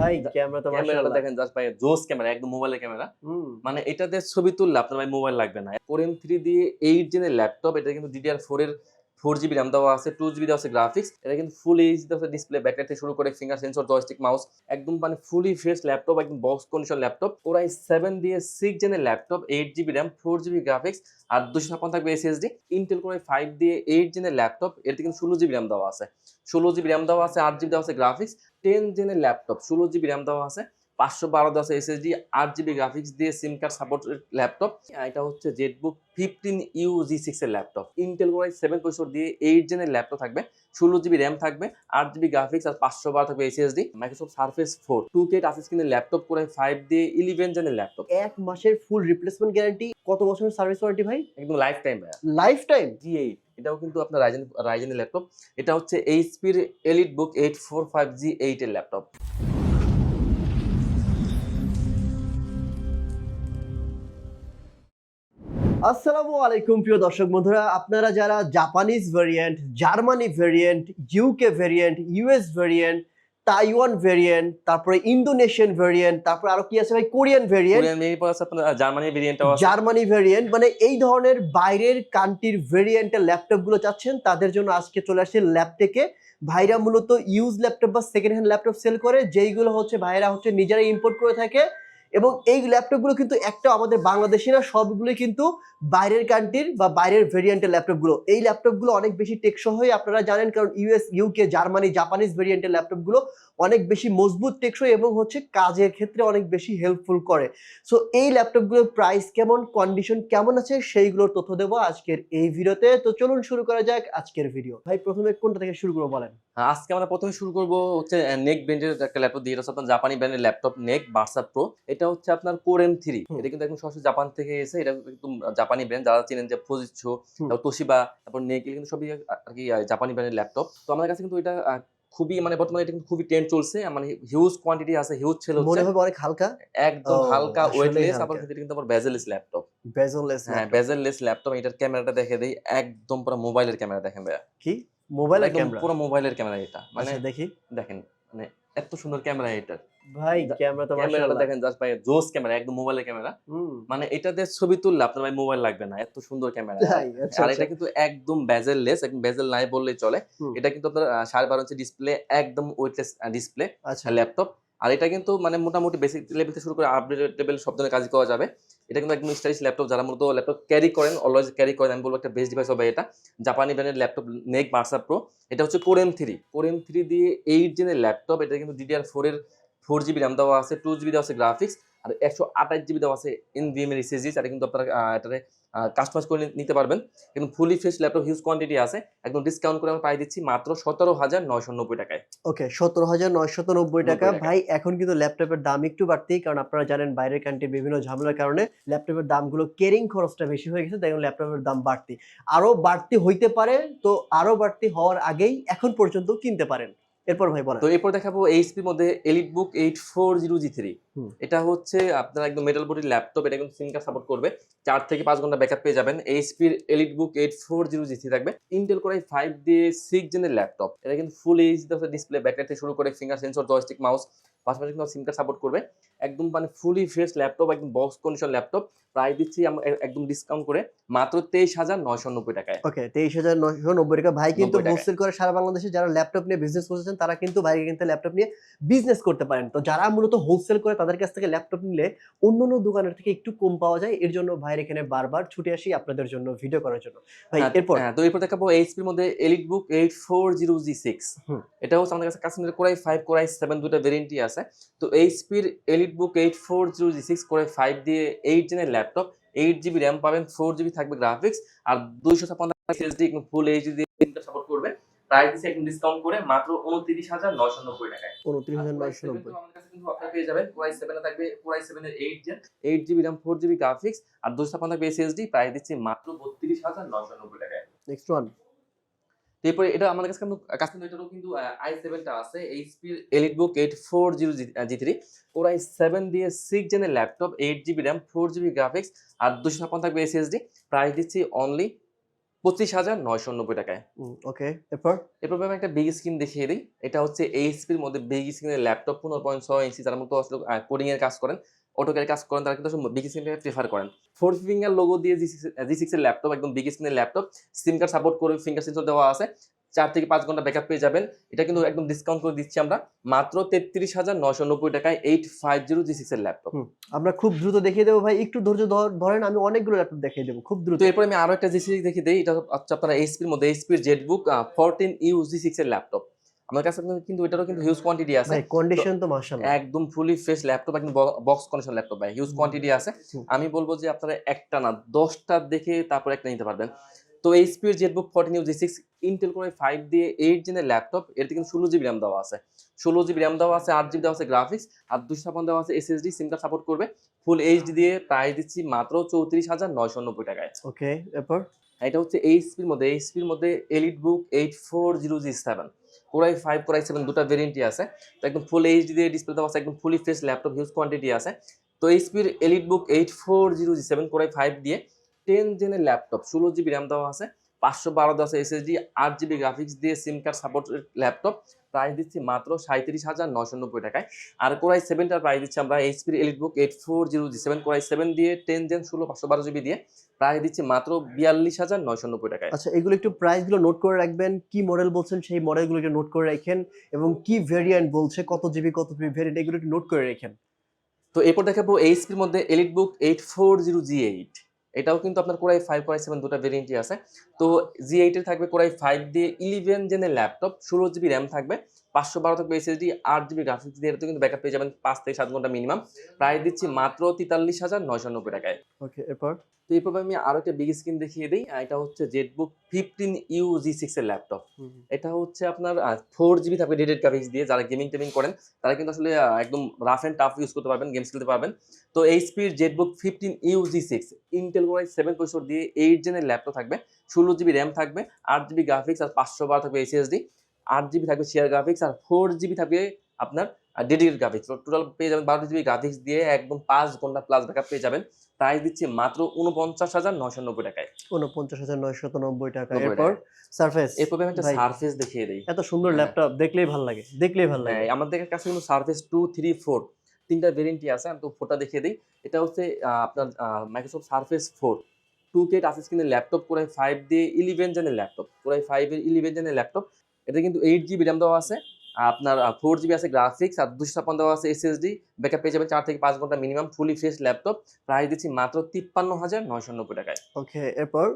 ভাই ক্যামেরা তো ক্যামেরাটা দেখেন জাস্ট ভাই জোস ক্যামেরা একদম মোবাইলের ক্যামেরা। মানে এটাতে ছবি তুললে আপনার ভাই মোবাইল লাগবে না। কোর এম থ্রি দিয়ে এইট জেনের ল্যাপটপ এটা কিন্তু ডিডিআর ফোর এর ফোর জিবি র্যাম দেওয়া আছে, টু জিবি দেওয়া আছে গ্রাফিক্স এটা কিন্তু ফুল এইচ দেওয়া আছে ডিসপ্লে ব্যাকলাইট থেকে শুরু করে ফিঙ্গার সেন্সর জয়স্টিক মাউস একদম মানে ফুলি ফ্রেশ ল্যাপটপ একদম box condition laptop core i seven দিয়ে six জেনের laptop eight GB RAM four GB graphics আর দুশো ছাপ্পান্ন থাকবে SSD Intel core i five দিয়ে এইট জেনের ল্যাপটপ এতে কিন্তু ষোলো জিবি র্যাম দেওয়া আছে। ষোলো জিবি র্যাম দেওয়া আছে, আট জিবি দেওয়া আছে গ্রাফিক্স টেন জেনের ল্যাপটপ ষোলো জিবি র্যাম দেওয়া আছে। পাঁচশো বারো আছে এসএসডি আট জিবি গ্রাফিক্স দিয়ে সিম কার্ড সাপোর্ট ল্যাপটপ এটা হচ্ছে Zenbook fifteen U G six এর laptop Intel core i seven processor দিয়ে এইট জেনের ল্যাপটপ থাকবে ষোলো জিবি র্যাম থাকবে আট জিবি গ্রাফিক্স আর পাঁচশো বারো থাকবে SSD Microsoft Surface four two K touch স্ক্রিনের ল্যাপটপ কোরাই ফাইভ দিয়ে ইলেভেন জেনের ল্যাপটপ এক মাসের ফুল রিপ্লেসমেন্ট গ্যারান্টি কত বছরের সার্ভিস ওয়ারেন্টি ভাই? একদম life time life time G eight এটাও কিন্তু আপনার রাইজেন রাইজেনের ল্যাপটপ এটা হচ্ছে এইচপির EliteBook eight four five G eight এর ল্যাপটপ আসসালামু আলাইকুম প্রিয় দর্শক বন্ধুরা আপনারা যারা Japanese variant Germany variant UK variant US variant Taiwan variant তারপরে ইন্দোনেশিয়ান ভেরিয়েন্ট তারপরে আরও কি আছে ভাই? কোরিয়ান ভেরিয়েন্ট জার্মানি ভেরিয়েন্টটাও আছে। জার্মানি ভেরিয়েন্ট মানে এই ধরনের বাইরের কান্ট্রির ভেরিয়েন্টের ল্যাপটপগুলো চাচ্ছেন তাদের জন্য আজকে চলে আসছে ল্যাপটেকে ভাইরা মূলত ইউজ ল্যাপটপ বা সেকেন্ড হ্যান্ড ল্যাপটপ সেল করে যেইগুলো হচ্ছে ভাইরা হচ্ছে নিজেরাই ইম্পোর্ট করে থাকে। এবং এই ল্যাপটপগুলো কিন্তু একটা আমাদের বাংলাদেশি না সবগুলোই কিন্তু বাইরের কান্ট্রির বা বাইরের ভেরিয়েন্টের ল্যাপটপগুলো এই ল্যাপটপগুলো অনেক বেশি টেকসই, আপনারা জানেন, কারণ ইউএস ইউকে জার্মানি জাপানিজ ভেরিয়েন্টের ল্যাপটপগুলো অনেক বেশি মজবুত, টেকসই এবং হচ্ছে কাজের ক্ষেত্রে অনেক বেশি হেল্পফুল করে। সো এই ল্যাপটপগুলোর প্রাইস কেমন কন্ডিশন কেমন আছে, সেইগুলোর তথ্য দেবো আজকের এই ভিডিওতে তো। চলুন শুরু করা যাক আজকের ভিডিও ভাই, প্রথমে কোনটা থেকে শুরু করব বলেন? আজকে আমরা প্রথমে শুরু করব হচ্ছে নেক ব্র্যান্ডের একটা ল্যাপটপ দিয়ে। এটা আপনার জাপানি ব্র্যান্ডের ল্যাপটপ নেক বার্সা প্রো এটা হচ্ছে আপনার কোর এম থ্রি এটা কিন্তু একদম সরাসরি জাপান থেকে এসে এটা একদম জাপানি ব্র্যান্ড যারা চেনেন যে ফজিচ্ছো। তারপর তোশিবা তারপর নেক এগুলো কিন্তু সবই আর কি জাপানি ব্র্যান্ডের ল্যাপটপ তো আমাদের কাছে কিন্তু এটা খুবই মানে বর্তমানে এটা কিন্তু খুবই ট্রেন্ড চলছে। মানে হিউজ কোয়ান্টিটি আছে হিউজ ছেল মনে হবে অনেক হালকা? একদম হালকা ওয়েটলেস। আবার কিন্তু এটা কিন্তু আবার বেজেলেস ল্যাপটপ বেজলেস হ্যাঁ বেজেললেস ল্যাপটপ এটার ক্যামেরাটা দেখে দেই। একদম পুরো মোবাইলের ক্যামেরা দেখেন ভাইয়া। কি? মোবাইলের একদম ক্যামেরা? পুরো মোবাইলের ক্যামেরা এটা। মানে আচ্ছা দেখি। দেখেন মানে এত সুন্দর ক্যামেরা এটা। ভাই ক্যামেরা তো ক্যামেরাটা দেখেন জাস্ট ভাই জোস ক্যামেরা একদম মোবাইলের ক্যামেরা। মানে এটা দিয়ে ছবি তুললে আপনার ভাই মোবাইল লাগবে না এত সুন্দর ক্যামেরা। আচ্ছা, আর আচ্ছা। এটা কিন্তু একদম বেজেল লেস একদম বেজেল নাই বললেই চলে। এটা কিন্তু আপনার সাড়ে বারো ইঞ্চি ডিসপ্লে একদম ওয়েটলেস ডিসপ্লে আচ্ছা। ল্যাপটপ আর এটা কিন্তু মানে মোটামুটি বেসিক লেভেল থেকে শুরু করে আপডেট লেভেল সব ধরনের কাজ করা যাবে। এটা কিন্তু একদম স্টাইলিশ ল্যাপটপ যারা মূলত ল্যাপটপ ক্যারি করেন অলওয়েজ ক্যারি করেন, আমি বলব একটা বেস্ট ডিভাইস হবে এটা। জাপানি ব্র্যান্ডের ল্যাপটপ নেক বার্সা প্রো এটা হচ্ছে core M three core M three দিয়ে এইট জেনের ল্যাপটপ এটা কিন্তু ডিডিআর ফোরের ফোর জিবি র্যাম দেওয়া আছে টু জিবি দেওয়া আছে গ্রাফিক্স আর একশো আঠাশ জিবি দেওয়া আছে ইন ভিএম এর এসএসডি এটা কিন্তু আপনারা এটাতে কাস্টমাইজ করে নিতে পারবেন। কিন্তু fully fresh laptop huge quantity আছে একদম ডিসকাউন্ট করে আমরা পাই দিচ্ছি মাত্র সতেরো হাজার নয়শো নব্বই টাকায়। ওকে সতেরো হাজার নয়শত নব্বই টাকা। ভাই এখন কিন্তু ল্যাপটপের দাম একটু বাড়তি কারণ আপনারা জানেন বাইরের কান্ট্রির বিভিন্ন ঝামেলার কারণে ল্যাপটপের দামগুলো কেরিং খরচটা বেশি হয়ে গেছে তাই ল্যাপটপের দাম বাড়তি। আরও বাড়তি হইতে পারে তো আরও বাড়তি হওয়ার আগেই এখন পর্যন্ত কিনতে পারেন। এরপর ভাই বলেন। তো এরপর দেখাবো এইচপির মধ্যে EliteBook eight four zero G three. এটা হচ্ছে আপনার একদম মেটাল বডির ল্যাপটপ এটা একদম সিম কার্ড সাপোর্ট করবে। চার থেকে পাঁচ ঘণ্টা ব্যাকআপ পেয়ে যাবেন। এইচপির EliteBook eight four zero G three থাকবে। ইন্টেল করে ফাইভ দিয়ে সিক্স জেনের ল্যাপটপ এটা কিন্তু ফুল এইচ ডিসপ্লে ব্যাকলাইট থেকে শুরু করে ফিঙ্গার সেন্সর জয়স্টিক মাউস পাশাপাশি কিন্তু সিম কার্ড সাপোর্ট করবে। একদম মানে ফুলি ফ্রেশ ল্যাপটপ একদম বক্স কন্ডিশন ল্যাপটপ প্রায় দিচ্ছি একদম ডিসকাউন্ট করে মাত্র তেইশ হাজার নয়শো নব্বই টাকায়। ওকে তেইশ হাজার নয়শো নব্বই টাকা। ভাই কিন্তু 90 করে সারা বাংলাদেশে যারা ল্যাপটপ নিয়ে বিজনেস করতেছেন তারা কিন্তু বাইরে কিন্তু ল্যাপটপ নিয়ে বিজনেস করতে পারেন। তো যারা মূলত হোলসেল করে তাদের কাছ থেকে ল্যাপটপ নিলে অন্য অন্য দোকানের থেকে একটু কম পাওয়া যায়। এর জন্য ভাইয়ের এখানে বারবার ছুটে আসি আপনাদের জন্য ভিডিও করার জন্য। ভাই হ্যাঁ, এরপর? হ্যাঁ তো এরপর দেখাবো এইচপির মধ্যে EliteBook eight four zero G six এটা হচ্ছে আমাদের কাছে Kashmir core i five core i seven দুটো ভেরিয়েন্টই আছে। তো এইচপির EliteBook eight four zero G six core i five দিয়ে এইট জেনের ল্যাপটপ এইট জিবি র্যাম পাবেন ফোর জিবি থাকবে গ্রাফিক্স আর দুইশো ছাপ্পান্ন ফুল এইচডি দিয়ে সাপোর্ট করবে। প্রাইস দিচ্ছে একদম ডিসকাউন্ট করে মাত্র উনত্রিশ হাজার নয়শো নব্বই টাকায়। উনত্রিশ হাজার নয়শো Core i7 নব্বই। তো আমাদের কাছে কিন্তু আপনারা পেয়ে যাবেন কোরাই সেভেনে থাকবে কোরাই সেভেনের eight gen eight GB RAM four GB graphics আর দুশো ছাপ্পান্ন থাকবে এসএসডি প্রাইস দিচ্ছি মাত্র বত্রিশ হাজার নয়শো নব্বই টাকায়। নেক্সট ওয়ান এরপরে এটা আমাদের কাছে কিন্তু কাছে এটারও কিন্তু আই সেভেনটা আছে এইচপির EliteBook eight four zero G three core i seven দিয়ে six জেনের laptop eight GB RAM four GB graphics আর দুশো ছাপ্পান্ন থাকবে এসএসডি প্রাইস দিচ্ছি অনলি পঁচিশ হাজার নয়শো নব্বই টাকায়। ওকে এরপর? এরপর আমি একটা বিগ স্ক্রিন দেখিয়ে দিই এটা হচ্ছে এইচপির মধ্যে বিগ স্ক্রিনের ল্যাপটপ পনেরো পয়েন্ট ছয় ইঞ্চি যারা মতো আসলে কোডিং এর কাজ করেন। অটোকের কাজ করেন তারা কিন্তু বিগ স্ক্রিনটাকে প্রেফার করেন। ফোর ফিঙ্গার লোগো দিয়ে জি সিক্স এর ল্যাপটপ একদম বিগ স্ক্রিনের ল্যাপটপ সিম কার্ড সাপোর্ট করে ফিঙ্গার সেন্সর দেওয়া আছে। চার থেকে পাঁচ ঘণ্টা ব্যাকআপ পেয়ে যাবেন। এটা কিন্তু একদম ডিসকাউন্ট করে দিচ্ছি আমরা। মাত্র তেত্রিশ হাজার নয়শো নব্বই টাকায় eight five zero G six এর ল্যাপটপ আমরা খুব দ্রুত দেখিয়ে দেবো ভাই। একটু ধৈর্য ধরেন আমি অনেকগুলো ল্যাপটপ দেখিয়ে দেবো খুব দ্রুত। এরপরে আমি আরও একটা জি সিক্স দেখে দিই। এটা হচ্ছে আপনার এইচপির মধ্যে এইচপির ZBook fourteen U G six এর ল্যাপটপ আমার কাছে কিন্তু এটারও কিন্তু হিউজ কোয়ান্টিটি আছে। কন্ডিশন তো মাশাআল্লাহ। একদম ফুলি ফ্রেশ ল্যাপটপ একদম বক্স কন্ডিশন ল্যাপটপ ভাই হিউজ কোয়ান্টিটি আছে। আমি বলব যে আপনারা একটা না দশটা দেখে তারপর একটা নিতে পারবেন। তো এইচপির ZBook fourteen U G six Intel core five দিয়ে এইট জেনের ল্যাপটপ এতে কিন্তু ষোলো জিবি র্যাম দেওয়া আছে। ষোলো জিবি র্যাম দেওয়া আছে আট জিবি দেওয়া আছে গ্রাফিক্স আর দুশো ছাপান্ন দেওয়া আছে এসএসডি সিম কার্ড সাপোর্ট করবে। ফুল এইচডি দিয়ে প্রাইস দিচ্ছি মাত্র চৌত্রিশ হাজার নয়শো নব্বই টাকায়। ওকে এরপর? এটা হচ্ছে এইচপির মধ্যে এইচপির মধ্যে EliteBook eight four zero G seven core i five core i seven দুটো ভেরিয়েন্টই আছে। তো একদম ফুল এইচডি দিয়ে ডিসপ্লে দেওয়া আছে, একদম fully fresh laptop huge quantity আছে। তো এইচপির EliteBook eight four zero G seven core i five দিয়ে টেন জেনের ল্যাপটপ ষোলো জিবি র্যাম দেওয়া আছে। পাঁচশো বারো আছে এসএসডি আট জিবি গ্রাফিক্স দিয়ে SIM card support laptop price দিচ্ছি মাত্র সাঁত্রিশ হাজার নশো নব্বই টাকায়। আর কোরাই সেভেনটার প্রাইস দিচ্ছি আমরা এইচপির EliteBook eight four zero G seven core i seven দিয়ে টেন জেন ষোলো পাঁচশো বারো জিবি দিয়ে প্রাইস দিচ্ছি মাত্র বিয়াল্লিশ হাজার নয়শো নব্বই টাকায়। আচ্ছা এগুলো একটু প্রাইসগুলো নোট করে রাখবেন কি মডেল বলছেন সেই মডেলগুলো একটু নোট করে রাখেন এবং কি ভেরিয়েন্ট বলছে কত জিবি কত জিবি ভেরিয়েন্ট এগুলো একটু নোট করে রাখেন। তো এরপর দেখাবো এইচপির মধ্যে EliteBook eight four zero G eight এটাও কিন্তু আপনার কোরাই ফাইভ কোরাই সেভেন দুটো ভেরিয়েন্টই আছে। তো জি এইটের থাকবে কোরাই ফাইভ দিয়ে ইলেভেন জেনের ল্যাপটপ ষোলো জিবি র্যাম থাকবে। পাঁচশো বারো থাকবে এসএসডি আট জিবি গ্রাফিক্স দিয়ে কিন্তু ব্যাকআপ পেয়ে যাবেন পাঁচ থেকে সাত ঘণ্টা মিনিমাম প্রায় দিচ্ছি মাত্র তেতাল্লিশ হাজার নয়শো নব্বই টাকায়। ওকে এরপর? তো এরপর আমি আরও একটা বিগ স্ক্রিন দেখিয়ে দিই। এটা হচ্ছে ZBook fifteen U G six এর ল্যাপটপ এটা হচ্ছে আপনার ফোর জিবি থাকবে ডেডেড গ্রাফিক্স দিয়ে। যারা গেমিং টেমিং করেন তারা কিন্তু আসলে একদম রাফ অ্যান্ড টাফ ইউজ করতে পারবেন গেমস খেলতে পারবেন। তো এইচপির ZBook fifteen U G six Intel core i seven পঁয়ষট্টি দিয়ে এইট জেনের ল্যাপটপ থাকবে। ষোলো জিবি র্যাম থাকবে আট জিবি গ্রাফিক্স আর পাঁচশো বারো থাকবে এসএসডি আট জিবি থাকবে শেয়ার গ্রাফিক্স আর ফোর জিবি থাকবে আপনার ডেডিকেট গ্রাফিক্স টোটাল পেয়ে যাবেন বারো জিবি গ্রাফিক্স দিয়ে একদম পাঁচ ঘণ্টা প্লাস ব্যাকআপ পেয়ে যাবেন। প্রাইস দিচ্ছি মাত্র উনপঞ্চাশ হাজার নয়শো নব্বই টাকায়। উনপঞ্চাশ হাজার নয়শত নব্বই টাকা। এরপর সারফেস এরপর আমি একটা। সারফেস দেখিয়ে দিই। এত সুন্দর। ল্যাপটপ দেখলেই ভালো লাগে দেখলেই ভালো লাগে। হ্যাঁ, আমাদের কাছে কিন্তু সার্ফেস টু থ্রি ফোর তিনটা ভেরিয়েন্টই আছে আমি তো ফোরটা দেখিয়ে দিই। এটা হচ্ছে আপনার Microsoft Surface four two K touch স্ক্রিনের ল্যাপটপ কোরাই ফাইভ দিয়ে ইলেভেন জেনের ল্যাপটপ কোরাই ফাইভের ইলেভেন জেনের ল্যাপটপ এটা কিন্তু এইট জিবি র্যাম দেওয়া আছে আপনার ফোর জিবি আছে গ্রাফিক্স আর দুশো ছাপ্পান্ন দেওয়া আছে এসএসডি ব্যাকআপ পেয়ে যাবেন চার থেকে পাঁচ ঘণ্টা minimum fully fresh laptop price দিচ্ছি মাত্র তিপ্পান্ন হাজার নয়শো নব্বই টাকায়। ওকে এরপর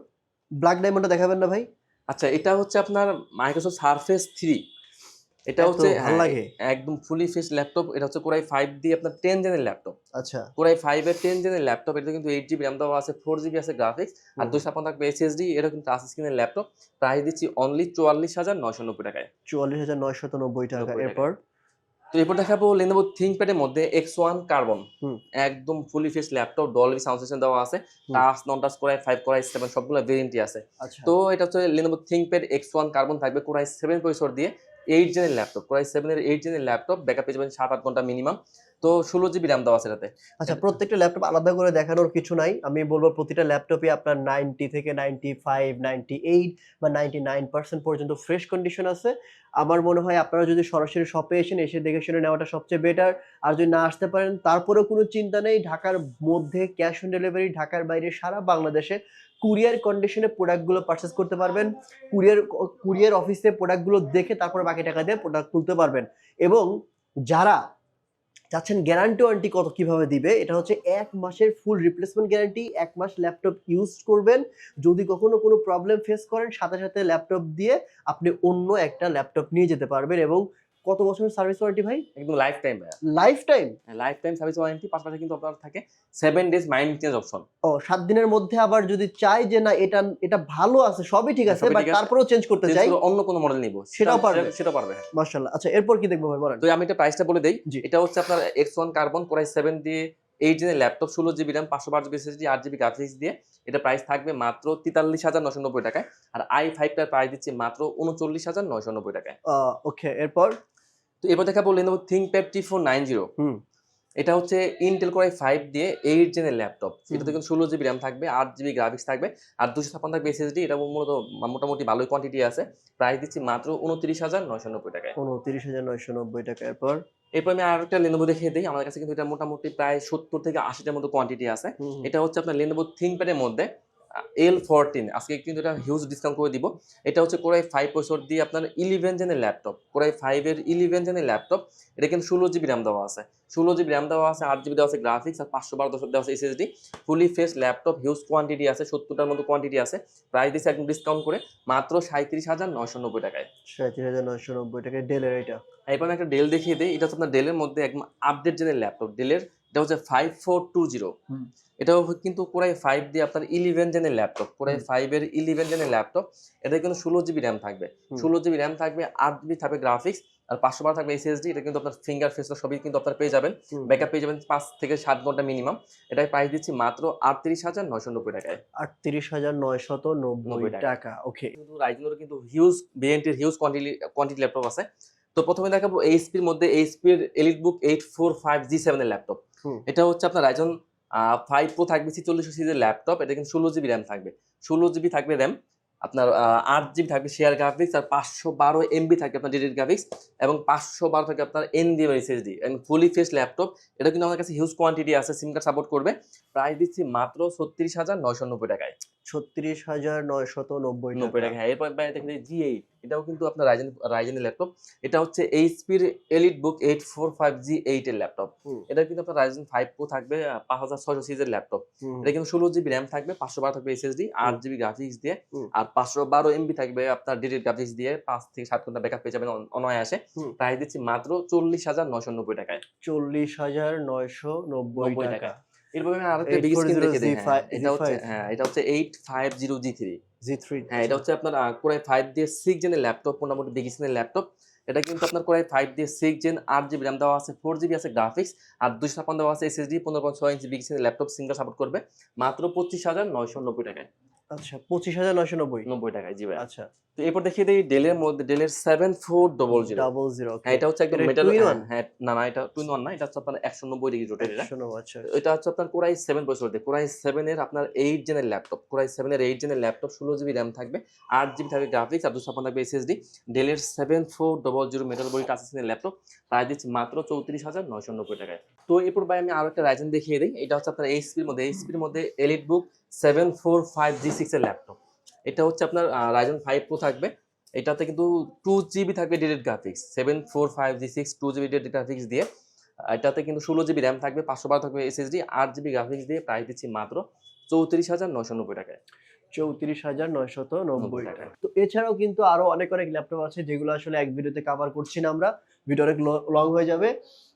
ব্ল্যাক ডায়মন্ডটা দেখাবেন না ভাই? আচ্ছা এটা হচ্ছে আপনার মাইক্রোসফট সারফেস থ্রি এটা হচ্ছে ভালো হ্যাঁ, লাগে। একদম ফুলি ফ্রেশ ল্যাপটপ এটা হচ্ছে কোরাই ফাইভ দিয়ে আপনার টেন জেনের ল্যাপটপ আচ্ছা। কোরাই ফাইভ এর টেন জেনের ল্যাপটপ এটা কিন্তু এইট জিবি র্যাম দেওয়া আছে ফোর জিবি আছে গ্রাফিক্স আর। দুশো ছাপ্পান্ন থাকবে এসএসডি এটা কিন্তু টাচ স্ক্রিনের ল্যাপটপ প্রাইস দিচ্ছি অনলি চুয়াল্লিশ হাজার নয়শো নব্বই টাকায়। চুয়াল্লিশ হাজার নয়শত নব্বই টাকা। এরপর? তো এরপর দেখাবো লেনোভো থিঙ্কপ্যাডের মধ্যে এক্স ওয়ান কার্বন একদম fully fresh laptop Dolby sound system দেওয়া আছে। Touch non touch core i five core i seven সবগুলো ভেরিয়েন্টই আছে। আচ্ছা। তো এটা হচ্ছে Lenovo ThinkPad X one carbon থাকবে কোরাই সেভেন পয়সর দিয়ে। এইট জেনের ল্যাপটপ কোরাই সেভেনের এইট জেনের ল্যাপটপ ব্যাকআপ পেয়ে যাবেন সাত আট ঘণ্টা মিনিমাম তো ষোলো জিবি র্যাম দেওয়া আছে আচ্ছা প্রত্যেকটা ল্যাপটপ আলাদা করে দেখানোর কিছু নাই। আমি বলব প্রতিটা ল্যাপটপে আপনার নাইনটি থেকে নাইনটি ফাইভ নাইনটি এইট বা নাইনটি নাইন পার্সেন্ট পর্যন্ত ফ্রেশ কন্ডিশন আছে। আমার মনে হয় আপনারা যদি সরাসরি শপে এসেন, এসে দেখে শুনে নেওয়াটা সবচেয়ে বেটার আর যদি না আসতে পারেন, তারপরেও কোনো চিন্তা নেই। ঢাকার মধ্যে ক্যাশ অন ডেলিভারি ঢাকার বাইরে সারা বাংলাদেশে কুরিয়ার কন্ডিশনে প্রোডাক্টগুলো পারচেস করতে পারবেন। কুরিয়ার কুরিয়ার অফিসে প্রোডাক্টগুলো দেখে তারপরে বাকি টাকা দিয়ে প্রোডাক্ট তুলতে পারবেন। এবং যারা চাচ্ছেন গ্যারান্টি ওয়ারেন্টি কত কীভাবে দিবে? এটা হচ্ছে এক মাসের ফুল রিপ্লেসমেন্ট গ্যারান্টি এক মাস ল্যাপটপ ইউজ করবেন। যদি কখনো কোনো প্রবলেম ফেস করেন, সাথে সাথে ল্যাপটপ দিয়ে আপনি অন্য একটা ল্যাপটপ নিয়ে যেতে পারবেন এবং কত বছরের সার্ভিস ওয়ারেন্টি ভাই? একদম lifetime lifetime lifetime service warranty পাশাপাশি কিন্তু আপনার থাকে seven days mind change option ও সাত দিনের মধ্যে আবার যদি চাই যে না এটা এটা ভালো আছে সবই ঠিক আছে বাট তারপরেও চেঞ্জ করতে চাই। অন্য কোনো মডেল নিব। সেটাও পারবে। সেটাও পারবে মাশাআল্লাহ। আচ্ছা এরপর কি দেখব ভাই বলেন। তো আমি একটা প্রাইসটা বলে দেই। এটা হচ্ছে আপনার X one carbon core i seven দিয়ে এই জেনের ল্যাপটপ ষোলো জিবি র্যাম পাঁচশো বারো জিবি এসএসডি আট জিবি গ্রাফিক্স দিয়ে এটা প্রাইস থাকবে মাত্র তেতাল্লিশ হাজার নশো নব্বই টাকায়। আর আই ফাইভটার প্রাইস দিচ্ছে মাত্র উনচল্লিশ হাজার নয়শো নব্বই টাকায়। ওকে এরপর? তো এবার দেখাবো Lenovo ThinkPad T four nine zero এটা হচ্ছে ইন্টেল কোর ফাইভ দিয়ে এইট জেনের ল্যাপটপ এটাতে কিন্তু ষোলো জিবি র্যাম থাকবে আট জিবি গ্রাফিক্স থাকবে আর দুশো ছাপ্পান্ন থাকবে এসএসডি এটা মূলত মোটামুটি ভালোই কোয়ান্টিটি আছে। প্রাইস দিচ্ছি মাত্র উনত্রিশ হাজার নয়শো নব্বই টাকায়। উনত্রিশ হাজার নয়শো নব্বই টাকা। এরপর? এরপর আমি আর একটা লেনোভো দেখিয়ে দিই। আমাদের কাছে কিন্তু এটা মোটামুটি প্রায় সত্তর থেকে আশিটার মতো কোয়ান্টিটি আছে। এটা হচ্ছে আপনার লেনোভো থিঙ্কপ্যাডের মধ্যে। এল ফোরটিন আজকে কিন্তু এটা হিউজ ডিসকাউন্ট করে দিব। এটা হচ্ছে কোরাই ফাইভ প্রসেসর দিয়ে আপনার ইলেভেন জেনের ল্যাপটপ কোরাই ফাইভের ইলেভেন জেনের ল্যাপটপ এটা কিন্তু ষোলো জিবি র্যাম দেওয়া আছে। ষোলো জিবি র্যাম দেওয়া আছে আট জিবি দেওয়া আছে গ্রাফিক্স আর পাঁচশো বারো দশ দেওয়া আছে SSD fully fresh laptop huge quantity আছে সত্তরটার মতো কোয়ান্টিটি আছে। প্রাইস দিচ্ছে একদম ডিসকাউন্ট করে মাত্র সাঁত্রিশ হাজার নয়শো নব্বই টাকায়। সাঁত্রিশ হাজার নয়শো নব্বই টাকায় ডেলের এটা। এরপর একটা ডেল দেখিয়ে দিই এটা হচ্ছে আপনার ডেলের মধ্যে একদম আপডেট জেনের ল্যাপটপ ডেলের এটা হচ্ছে ফাইভ ফোর টু জিরো। এটাও কিন্তু কোরাই ফাইভ দিয়ে আপনার ইলেভেন জেনের ল্যাপটপ কোরাই হুম। ফাইভের ইলেভেন জেনের ল্যাপটপ এটা কিন্তু ষোলো জিবি র্যাম থাকবে। ষোলো জিবি র্যাম থাকবে আট জিবি থাকবে গ্রাফিক্স আর পাঁচশো বার থাকবে এসএসডি এটা কিন্তু আপনার ফিঙ্গার ফেস সবই কিন্তু আপনার পেয়ে যাবেন। ব্যাকআপ পেয়ে যাবেন পাঁচ থেকে সাত ঘণ্টা মিনিমাম এটাই প্রাইস দিচ্ছি মাত্র আটত্রিশ হাজার নয়শো নব্বই টাকায়। আটত্রিশ হাজার নয়শত নব্বই টাকা। ওকে। কিন্তু রাইজেনের কিন্তু হিউজ ভেরিয়েন্টের হিউজ কোয়ান্টিটি কোয়ান্টিটি ল্যাপটপ আছে। তো প্রথমে দেখাবো এইচপির মধ্যে এইচপির EliteBook eight four five G সেভেনের ল্যাপটপ। এটা হচ্ছে আপনার রাইজন ফাইভ প্রো থাকবে ছিচল্লিশ সিরিজের ল্যাপটপ এটা কিন্তু ষোলো জিবি র্যাম থাকবে। ষোলো জিবি থাকবে র্যাম আপনার আট জিবি থাকবে শেয়ার গ্রাফিক্স আর পাঁচশো বারো এমবি থাকবে আপনার ডিডিট গ্রাফিক্স এবং পাঁচশো বারো থাকে আপনার এনডি এসএসডি এবং ফুলি ফেস ল্যাপটপ এটা কিন্তু আমার কাছে হিউজ কোয়ান্টিটি আছে সিম কার্ড সাপোর্ট করবে। প্রাইস দিচ্ছি মাত্র ছত্রিশ হাজার নয়শো নব্বই টাকায়। ছত্রিশ হাজার নয়শত নব্বই নব্বই টাকা। হ্যাঁ এরপর দেখেন জি এইট এটাও কিন্তু আপনার রাইজেন রাইজেনের ল্যাপটপ। এটা হচ্ছে এইচপির EliteBook eight four five G eight এর ল্যাপটপ। এটা কিন্তু আপনার রাইজেন ফাইভ প্রো থাকবে পাঁচ হাজার ছয়শো সিরিজের ল্যাপটপ। এটা কিন্তু ষোলো জিবি র্যাম থাকবে পাঁচশো বারো থাকবে এসএসডি আট জিবি গ্রাফিক্স দিয়ে। আর পাঁচশো বারো এমবি থাকবে আপনার ডিডিট গ্রাফিক্স দিয়ে পাঁচ থেকে সাত ঘণ্টা ব্যাকআপ পেয়ে যাবেন অন- অনায়াসে। প্রাইস দিচ্ছি মাত্র চল্লিশ হাজার নয়শো নব্বই টাকায়। চল্লিশ হাজার নয়শো নব্বই টাকা। এরপর আমি আরেকটা 840 দেখে দিই হ্যাঁ, Z5 এটা হচ্ছে হ্যাঁ এটা হচ্ছে eight five zero G three G three হ্যাঁ এটা হচ্ছে আপনার কোরাই ফাইভ দিয়ে সিক্স জেনের ল্যাপটপ মোটামুটি বিগ ল্যাপটপ এটা কিন্তু আপনার কোরাই ফাইভ দিয়ে সিক্স জেন আট জিবি র্যাম দেওয়া আছে ফোর জিবি আছে গ্রাফিক্স আর দুশো ছাপ্পান্ন দেওয়া আছে এসএসডি পনেরো পয়েন্ট ছয় ইঞ্চি বিগ ল্যাপটপ সিঙ্গেল সাপোর্ট করবে। মাত্র পঁচিশ হাজার নয়শো নব্বই টাকায়। আচ্ছা পঁচিশ হাজার নয়শো নব্বই। নব্বই টাকায় জি ভাই। আচ্ছা। তো এরপর দেখিয়ে দিই ডেলের মধ্যে ডেলের seven four double zero double zero হ্যাঁ এটা হচ্ছে একদম মেটাল? হ্যাঁ না না এটা টুইন ওয়ান না এটা হচ্ছে আপনার একশো নব্বই ডিগ্রি রোটের এটা আচ্ছা এটা হচ্ছে আপনার কোরাই সেভেন প্রসেসর দিয়ে কোরাই সেভেনের আপনার এইট জেনের ল্যাপটপ কোরাই সেভেনের এইট জেনের ল্যাপটপ ষোলো জিবি র্যাম থাকবে আট জিবি থাকবে গ্রাফিক্স আর দুশো ছাপ্পান্ন থাকবে এসএসডি ডেলের seven four double zero metal body touch স্ক্রিনের ল্যাপটপ প্রায় দিচ্ছে মাত্র চৌত্রিশ হাজার নয়শো নব্বই টাকায়। তো এরপর ভাই আমি আরও একটা রাইজেন দেখিয়ে দিই এটা হচ্ছে আপনার এইচপির মধ্যে এইচপির মধ্যে EliteBook seven four five G six এর ল্যাপটপ এটা হচ্ছে আপনার রাইজেন ফাইভ প্রো থাকবে। এটাতে কিন্তু টু জিবি থাকবে direct graphics seven four five G six two GB direct graphics দিয়ে। এটাতে কিন্তু ষোলো জিবি র্যাম থাকবে পাঁচশো বারো থাকবে এসএসডি আট জিবি গ্রাফিক্স দিয়ে প্রাইস দিচ্ছি মাত্র চৌত্রিশ হাজার নয়শো নব্বই টাকায়। চৌত্রিশ হাজার নয়শত নব্বই টাকা। তো এছাড়াও কিন্তু আরও অনেক অনেক ল্যাপটপ আছে যেগুলো আসলে এক ভিডিওতে কভার করছি না আমরা। ভিডিও অনেক লং হয়ে যাবে।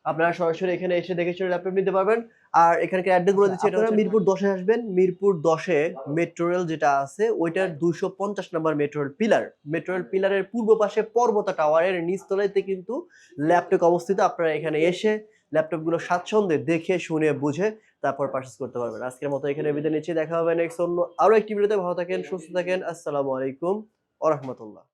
আপনারা সরাসরি এখানে এসে দেখে শুনে ল্যাপটপ নিতে পারবেন। আর এখানকার অ্যাড্রেস বলে দিচ্ছি এটা আপনারা মিরপুর দশে আসবেন। মিরপুর দশে মেট্রো রেল যেটা আছে ওইটার দুশো পঞ্চাশ number metro rail pillar. Metro rail পিলারের পূর্ব পাশে পর্বতা টাওয়ারের নিচতলাতে কিন্তু ল্যাপটপ অবস্থিত। আপনারা এখানে এসে ল্যাপটপগুলো স্বাচ্ছন্দ্যে দেখে শুনে বুঝে তারপর পারচেস করতে পারবেন। আজকের মতো এখানে বিদায় নিচ্ছি। দেখা হবে নেক্সট অন্য আরও একটি ভিডিওতে ভালো থাকেন সুস্থ থাকেন। আসসালামু আলাইকুম। ওরহমতুল্লাহ।